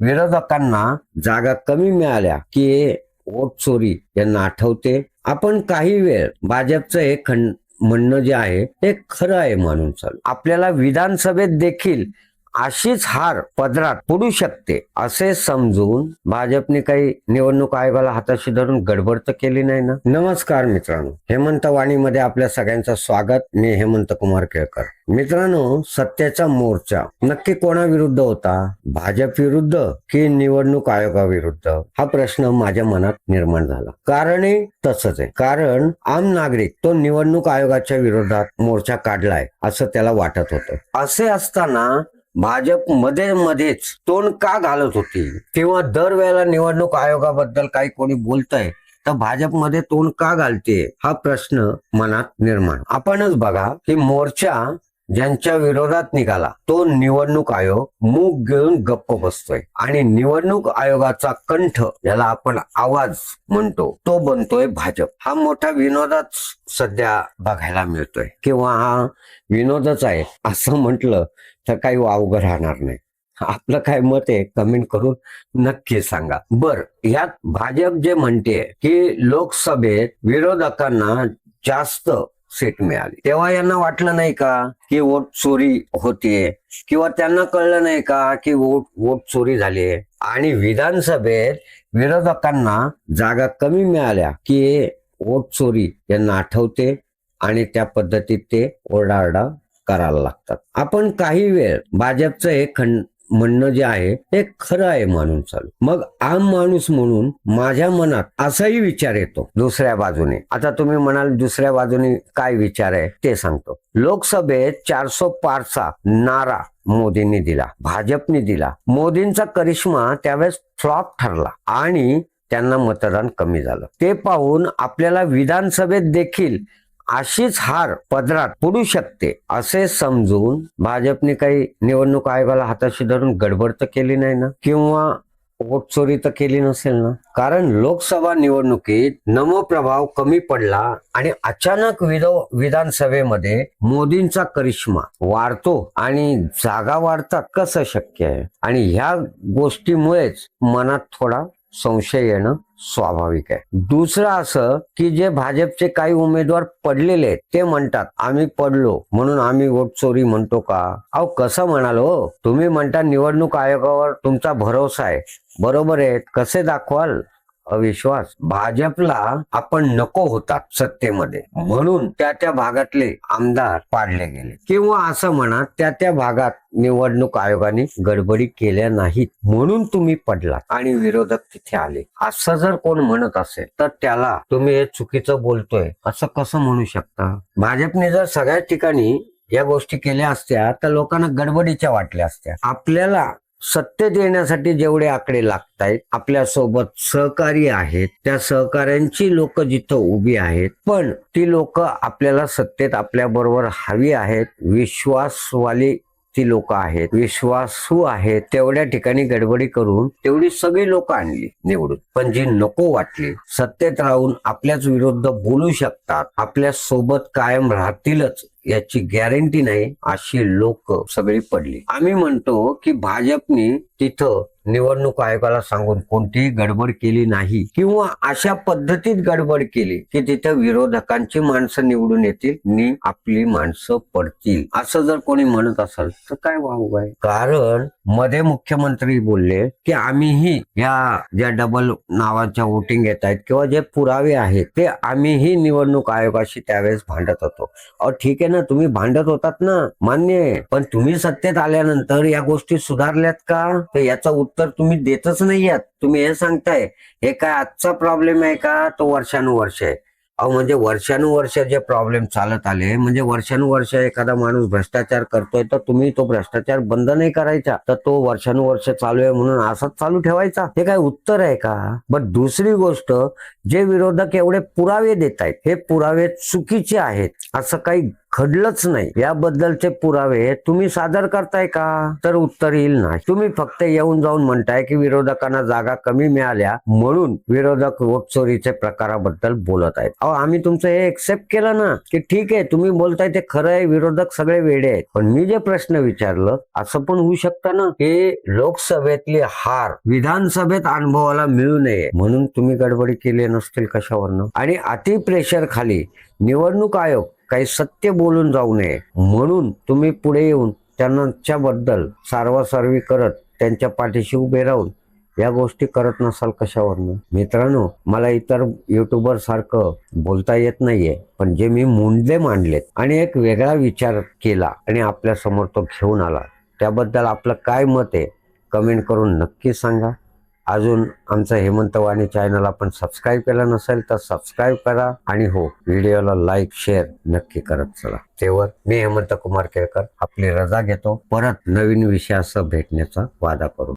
विरोधकांना जागा कमी मिळाल्या की वोट चोरी यांना आठवते. आपण काही वेळ भाजपचं हे खंड म्हणणं जे आहे ते खरं आहे म्हणून चालू. आपल्याला विधानसभेत देखील अशीच हार पदरात पडू शकते असे समजून भाजपने काही निवडणूक आयोगाला हाताशी धरून गडबड तर केली नाही ना? नमस्कार मित्रांनो हेमंत वाणीमध्ये आपल्या सगळ्यांचं स्वागत. मी हेमंत कुमार केळकर. मित्रांनो सत्याचा मोर्चा नक्की कोणाविरुद्ध होता? भाजप विरुद्ध की निवडणूक आयोगाविरुद्ध? हा प्रश्न माझ्या मनात निर्माण झाला. कारणही तसंच आहे. कारण आम नागरिक तो निवडणूक आयोगाच्या विरोधात मोर्चा काढलाय असं त्याला वाटत होतं. असे असताना भाजपमध्ये मध्येच तोंड का घालत होती? किंवा दरवेळेला निवडणूक आयोगाबद्दल काही कोणी बोलतंय तर भाजपमध्ये तोंड का घालते? हा प्रश्न मनात निर्माण. आपणच बघा की मोर्चा ज्यांच्या विरोधात निघाला तो निवडणूक आयोग मूग घेऊन गप्प बसतोय. आणि निवडणूक आयोगाचा कंठ ज्याला आपण आवाज म्हणतो तो बनतोय भाजप. हा मोठा विनोदाच सध्या बघायला मिळतोय. किंवा हा विनोदच आहे. असं म्हटलं तर काही वावगं राहणार नाही. आपलं काय मत आहे कमेंट करून नक्की सांगा. बर यात भाजप जे म्हणते की लोकसभेत विरोधकांना जास्त सीट मिळाली. तेव्हा यांना वाटलं नाही का की वोट चोरी होतीये? किंवा त्यांना कळलं नाही का की वोट वोट चोरी झालीये आणि विधानसभेत विरोधकांना जागा कमी मिळाल्या की वोट चोरी यांना आठवते आणि त्या पद्धतीत ते ओरडाओरडा करायला लागतात. आपण काही वेळ भाजपचं हे खंड म्हणणं जे आहे ते खरं आहे म्हणून चालू. मग आम माणूस म्हणून माझ्या मनात असाही विचार येतो दुसऱ्या बाजूने. आता तुम्ही म्हणाल दुसऱ्या बाजूने काय विचार आहे ते सांगतो. लोकसभेत चारसो पारचा नारा मोदींनी दिला भाजपने दिला. मोदींचा करिश्मा त्यावेळेस फ्लॉप ठरला आणि त्यांना मतदान कमी झालं. ते पाहून आपल्याला विधानसभेत देखील अशीच हार पदरात पडू शकते असे समजून भाजपने काही निवडणूक आयोगाला हाताशी धरून गडबड तर केली नाही ना? किंवा वोट चोरी तर केली नसेल ना? कारण लोकसभा निवडणुकीत नमो प्रभाव कमी पडला आणि अचानक विधानसभेमध्ये मोदींचा करिश्मा वाढतो आणि जागा वाढतात कसं शक्य आहे? आणि ह्या गोष्टीमुळेच मनात थोडा संशय येणं स्वाभाविक आहे. दुसरं असं की जे भाजपचे काही उमेदवार पडलेले आहेत ते म्हणतात आम्ही पडलो म्हणून आम्ही वोट चोरी म्हणतो का? अहो कसं म्हणालो हो? तुम्ही म्हणता निवडणूक आयोगावर तुमचा भरोसा आहे. बरोबर आहे कसे दाखवाल? अविश्वास. भाजपला आपण नको होतात सत्तेमध्ये. म्हणून त्या त्या भागातले आमदार पाडले गेले. किंवा असं म्हणा त्या त्या भागात निवडणूक आयोगाने गडबडी केल्या नाहीत. म्हणून तुम्ही पडलात आणि विरोधक तिथे आले. असं जर कोण म्हणत असेल तर त्याला तुम्ही हे चुकीचं बोलतोय असं कसं म्हणू शकता? भाजपने जर सगळ्याच ठिकाणी या गोष्टी केल्या असत्या तर लोकांना गडबडीच्या वाटल्या असत्या. आपल्याला सत्तेत येण्यासाठी जेवढे आकडे लागतायत आहेत आपल्यासोबत सहकारी आहेत त्या सहकाऱ्यांची लोक जिथं उभी आहेत पण ती लोक आपल्याला सत्तेत आपल्या बरोबर हवी आहेत विश्वासवाली ती लोक आहेत विश्वासू आहेत तेवढ्या ठिकाणी गडबडी करून तेवढी सगळी लोक आणली निवडून. पण जी नको वाटली सत्तेत राहून आपल्याच विरुद्ध बोलू शकतात आपल्यासोबत कायम राहतीलच. याची गॅरंटी नाही अशी लोक सगळी पडली. आम्ही म्हणतो की भाजपने तिथं निवडणूक आयोगाला सांगून कोणतीही गडबड केली नाही किंवा अशा पद्धतीत गडबड केली की तिथं विरोधकांची माणसं निवडून येतील नि आपली माणसं पडतील. असं जर कोणी म्हणत असेल तर काय वाहू आहे कारण मध्ये मुख्यमंत्री बोलले की आम्हीही या ज्या डबल नावाच्या वोटिंग येत आहेत किंवा जे पुरावे आहेत ते आम्हीही निवडणूक आयोगाशी त्यावेळेस भांडत होतो. ठीक आहे ना तुम्ही भांडत होतात ना मान्य आहे. पण तुम्ही सत्तेत आल्यानंतर या गोष्टी सुधारल्यात का? तर याचं उत्तर तुम्ही देतच नाही आहात. तुम्ही हे सांगताय हे काय आजचा प्रॉब्लेम आहे का? तो वर्षानुवर्ष आहे. अहो म्हणजे वर्षानुवर्ष जे प्रॉब्लेम चालत आले म्हणजे वर्षानुवर्ष एखादा माणूस भ्रष्टाचार करतोय तर तुम्ही तो भ्रष्टाचार बंद नाही करायचा. तर तो वर्षानुवर्ष चालू आहे म्हणून असाच चालू ठेवायचा. हे काय उत्तर आहे का? बट दुसरी गोष्ट जे विरोधक एवढे पुरावे देत आहेत हे पुरावे चुकीचे आहेत. असं काही घडलंच नाही. याबद्दलचे पुरावे तुम्ही सादर करताय का? तर उत्तर येईल नाही. तुम्ही फक्त येऊन जाऊन म्हणताय की विरोधकांना जागा कमी मिळाल्या म्हणून विरोधक वोटचोरीचे प्रकाराबद्दल बोलत आहेत. अहो आम्ही तुमचं हे एक्सेप्ट केलं ना की ठीक आहे तुम्ही बोलताय ते खरं आहे विरोधक सगळे वेडे आहेत. पण मी जे प्रश्न विचारलं असं पण होऊ शकतं ना की लोकसभेतली हार विधानसभेत अनुभवाला मिळू नये म्हणून तुम्ही गडबडी केली नसतील कशावरनं? आणि अति प्रेशर खाली निवडणूक आयोग काही सत्य बोलून जाऊ नये. म्हणून तुम्ही पुढे येऊन त्यांच्याबद्दल सारवासारवी करत त्यांच्या पाठीशी उभे राहून या गोष्टी करत नसाल कशावरनं? मित्रांनो मला इतर युट्यूबर सारखं बोलता येत नाहीये पण जे मी मुंडले मांडलेत आणि एक वेगळा विचार केला आणि आपल्यासमोर तो घेऊन आला. त्याबद्दल आपलं काय मत आहे कमेंट करून नक्की सांगा. अजून आमचं हेमंत वाणी चॅनल आपण सबस्क्राईब केलं नसेल तर सबस्क्राईब करा. आणि हो व्हिडिओला लाईक शेअर नक्की करत चला. तेव्हा मी हेमंत कुमार केळकर आपली रजा घेतो. परत नवीन विषयासह भेटण्याचा वादा करू.